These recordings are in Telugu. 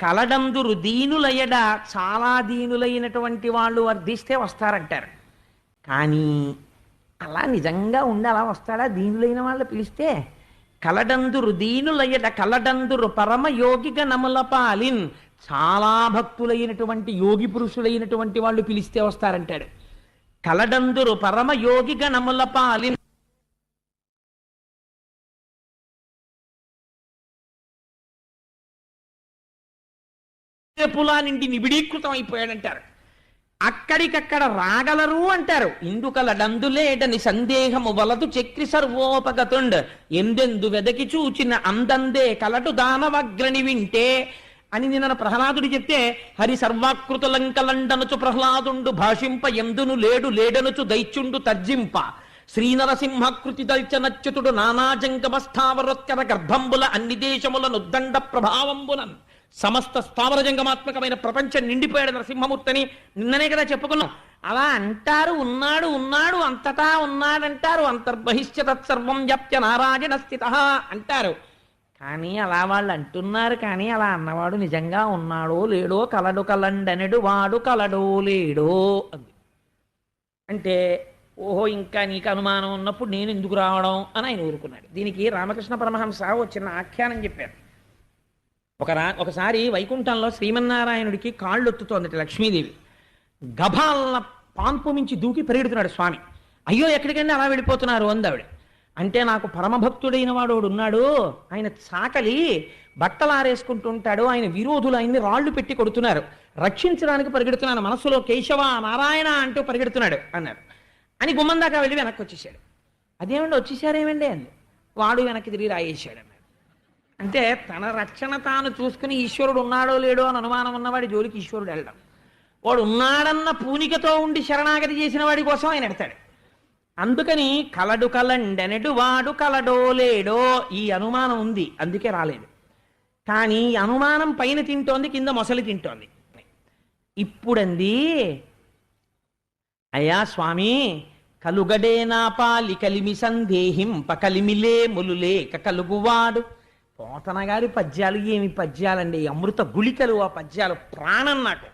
కలడందురు దీనులయడ చాలా దీనులైనటువంటి వాళ్ళు వర్ధిస్తే వస్తారంటారు. కానీ అలా నిజంగా ఉండి అలా వస్తాడా దీనులైన వాళ్ళు పిలిస్తే? కలడందురు దీనులయడ కలడందురు పరమ యోగిగ పాలిన్ చాలా భక్తులైనటువంటి యోగి పురుషులైనటువంటి వాళ్ళు పిలిస్తే వస్తారంటాడు. కలడందురు పరమ యోగిగ పాలిన్ పులా నిండి నిబిడీకృతం అయిపోయాడంటారు అక్కడికక్కడ రాగలరు అంటారు. ఇందుకల డందులేడని సందేహము వలదు చక్రి సర్వోపగతుండ్. ఎందెందు వెదకి చూచిన అందందే కలటు దానవగ్రని వింటే అని నిన్న ప్రహ్లాదుడు చెప్తే హరి సర్వాకృతులంకలండనుచు ప్రహ్లాదుండు భాషింప ఎందును లేడు లేడనుచు దైత్యుండు తర్జింప. శ్రీనరసింహకృతి దల్చనచ్యుతుడు నానాజంగమస్థావరోత్కర గర్భంబుల అన్ని దేశములను నుద్దండ ప్రభావంబునన్ సమస్త స్థావర జంగమాత్మకమైన ప్రపంచం నిండిపోయాడు నరసింహమూర్తిని. నిన్ననే కదా చెప్పుకున్నాం. అలా అంటారు ఉన్నాడు ఉన్నాడు అంతటా ఉన్నాడంటారు. అంతర్బహిష్యతత్సర్వం తత్సర్వం నారాయణ స్థిత అంటారు. కానీ అలా వాళ్ళు అంటున్నారు కానీ అలా అన్నవాడు నిజంగా ఉన్నాడో లేడో కలడు కలండనడు వాడు కలడో లేడో అంది. అంటే ఓహో ఇంకా నీకు అనుమానం ఉన్నప్పుడు నేను ఎందుకు రావడం అని ఆయన ఊరుకున్నాడు. దీనికి రామకృష్ణ పరమహంస ఓ చిన్న ఆఖ్యానం చెప్పారు. ఒక రా ఒకసారి వైకుంఠంలో శ్రీమన్నారాయణుడికి కాళ్ళు ఒత్తుతోందట లక్ష్మీదేవి. గభాలన పాంపు మించి దూకి పరిగెడుతున్నాడు స్వామి. అయ్యో ఎక్కడికైనా అలా వెళ్ళిపోతున్నారు అందావిడ. అంటే నాకు పరమభక్తుడైన వాడు ఉన్నాడు. ఆయన చాకలి బట్టలు ఆరేసుకుంటుంటాడు ఆయన విరోధులు ఆయన్ని రాళ్ళు పెట్టి కొడుతున్నారు. రక్షించడానికి పరిగెడుతున్నాను. మనసులో కేశవ నారాయణ అంటూ పరిగెడుతున్నాడు అన్నారు. అని గుమ్మం దాకా వెళ్ళి వెనక్కి వచ్చేసాడు అదేమండి వచ్చేసారేమండి అంది. వాడు వెనక్కి తిరిగి రాయేశాడు. అంటే తన రక్షణ తాను చూసుకుని ఈశ్వరుడు ఉన్నాడో లేడో అని అనుమానం ఉన్నవాడి జోలికి ఈశ్వరుడు వెళ్ళడం. వాడు ఉన్నాడన్న పూనికతో ఉండి శరణాగతి చేసిన వాడి కోసం ఆయన ఎడతాడు. అందుకని కలడు కలండెనడు వాడు కలడో లేడో ఈ అనుమానం ఉంది అందుకే రాలేదు. కానీ అనుమానం పైన తింటోంది కింద మొసలి తింటోంది. ఇప్పుడంది అయ్యా స్వామి కలుగడే నా పాలి కలిమి సందేహింప కలిమిలే ములులేక కలుగువాడు. పోతన గారి పద్యాలు ఏమి పద్యాలండి? అమృత గుళికలు ఆ పద్యాలు ప్రాణం నాకు.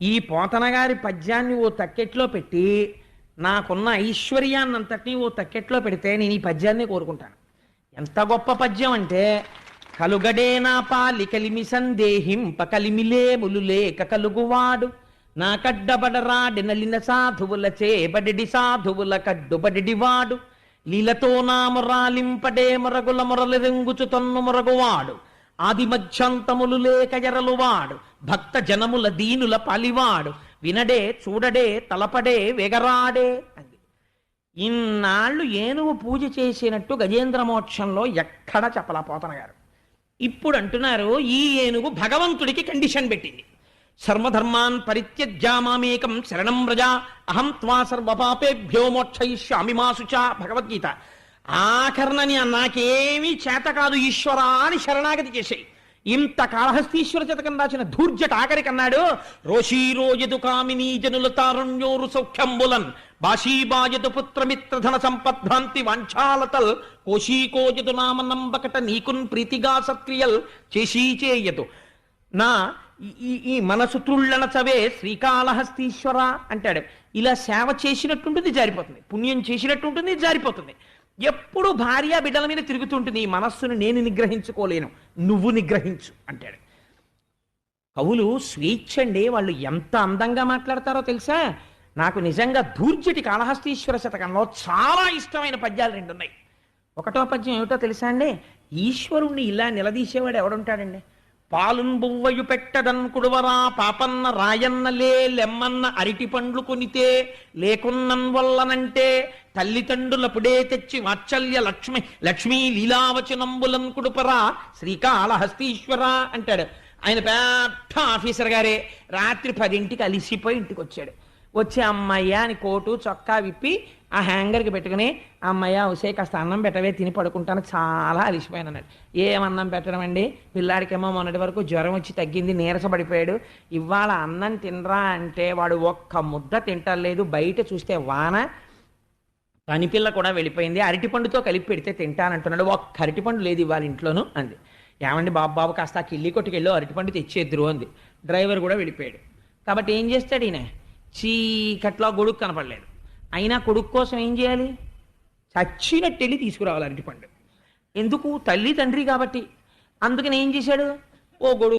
ఈ పోతన గారి పద్యాన్ని ఓ తక్కెట్లో పెట్టి నాకున్న ఐశ్వర్యాన్నంతటినీ ఓ తక్కెట్లో పెడితే నేను ఈ పద్యాన్ని కోరుకుంటాను. ఎంత గొప్ప పద్యం అంటే కలుగడే నా పాలి కలిమి సందేహింప కలిమిలే ములులేక కలుగువాడు. నా కడ్డబడరాడి నలిన సాధువుల చేబడి సాధువుల కడ్డుబడివాడు లీలతో నామరాలింపడే మురాలింపడే మొరగుల మొరలు రెంగుచు తన్ను మొరగువాడు. ఆది మధ్యంతములు లేక ఎరలువాడు. భక్త జనముల దీనుల పాలివాడు. వినడే చూడడే తలపడే వెగరాడే అంది. ఇన్నాళ్ళు ఏనుగు పూజ చేసినట్టు గజేంద్ర మోక్షంలో ఎక్కడ చెప్పలా పోతన గారు ఇప్పుడు అంటున్నారు ఈ ఏనుగు భగవంతుడికి కండిషన్ పెట్టింది. సర్వధర్మాన్ పరిత్యజ్యామామేకం శరణం వ్రజ అహం త్వా సర్వపాపేభ్యో మోక్షయిష్యామి మాసుచ భగవద్గీత ఆఖరణని నాకేమీ చేత కాదు ఈశ్వరా అని శరణాగతి చేసేయి. ఇంత కాళహస్తీశ్వర చతకం రాసిన ధూర్జట ఆఖరికి అన్నాడు రోషీరోయదు కామినీ జనుల తారుణ్యోరు సౌఖ్యంబులన్. బాషీబాయదు పుత్రమిత్రధన సంపద్భ్రాంతి వాంఛాలతల్. కోశీకోజదు నామ నంబకట నీకున్ ప్రీతిగా సత్క్రియల్ చేసీ చేయదు. నా ఈ- ఈ ఈ మనసు త్రుళ్ళన చవే శ్రీకాళహస్తీశ్వర అంటాడు. ఇలా సేవ చేసినట్టుంటుంది జారిపోతుంది. పుణ్యం చేసినట్టుంటుంది జారిపోతుంది. ఎప్పుడు భార్య బిడ్డల మీద తిరుగుతుంటుంది ఈ మనస్సును నేను నిగ్రహించుకోలేను నువ్వు నిగ్రహించు అంటాడు. కవులు స్వేచ్ఛండి వాళ్ళు ఎంత అందంగా మాట్లాడతారో తెలుసా? నాకు నిజంగా దూర్జటి కాళహస్తీశ్వర శతకంలో చాలా ఇష్టమైన పద్యాలు రెండు ఉన్నాయి ఒకటో పద్యం ఏమిటో తెలుసా అండి? ఈశ్వరుణ్ణి ఇలా నిలదీసేవాడు ఎవడుంటాడండి? పాలున్ బువ్వయు పెట్టదన్ కుడువరా పాపన్న రాయన్నలే లెమ్మన్న అరిటి పండ్లు కొనితే లేకున్నన్ వల్లనంటే తల్లిదండ్రులపుడే తెచ్చి వాత్సల్య లక్ష్మి లక్ష్మీ లీలావచనంబులన్ కుడుపరా శ్రీకాళహస్తీశ్వర అంటాడు. ఆయన పెద్ద ఆఫీసర్ గారే. రాత్రి పదింటికి అలిసిపోయి ఇంటికి వచ్చాడు వచ్చి అమ్మయ్య అని కోటు చొక్కా విప్పి ఆ హ్యాంగర్కి పెట్టుకుని అమ్మయ్య ఉసే కాస్త అన్నం పెట్టవే తిని పడుకుంటాను. చాలా అలిసిపోయాను అన్నాడు. ఏమన్నం పెట్టడం అండి? పిల్లాడికేమో మొన్నటి వరకు జ్వరం వచ్చి తగ్గింది నీరసపడిపోయాడు. ఇవాళ అన్నం తినరా అంటే వాడు ఒక్క ముద్ద తింటలేదు బయట చూస్తే వాన పనిపిల్ల కూడా వెళ్ళిపోయింది. అరటిపండుతో కలిపి పెడితే తింటానంటున్నాడు. ఒక్క అరటిపండు లేదు ఇవాళ ఇంట్లోను అంది. ఏమండి బాబు బాబు కాస్త కిల్లి కిళ్ళి కొట్టుకెళ్ళి అరటిపండు తెచ్చేద్దరు అంది. డ్రైవర్ కూడా వెళ్ళిపోయాడు. కాబట్టి ఏం చేస్తాడు ఈయన? చీకట్లో గొడుగు కనపడలేదు. అయినా కొడుకు కోసం ఏం చేయాలి? చచ్చినట్టు వెళ్ళి తీసుకురావాలి అరటిపండు ఎందుకు? తల్లి తండ్రి కాబట్టి. అందుకని ఏం చేశాడు? ఓ గొడుగు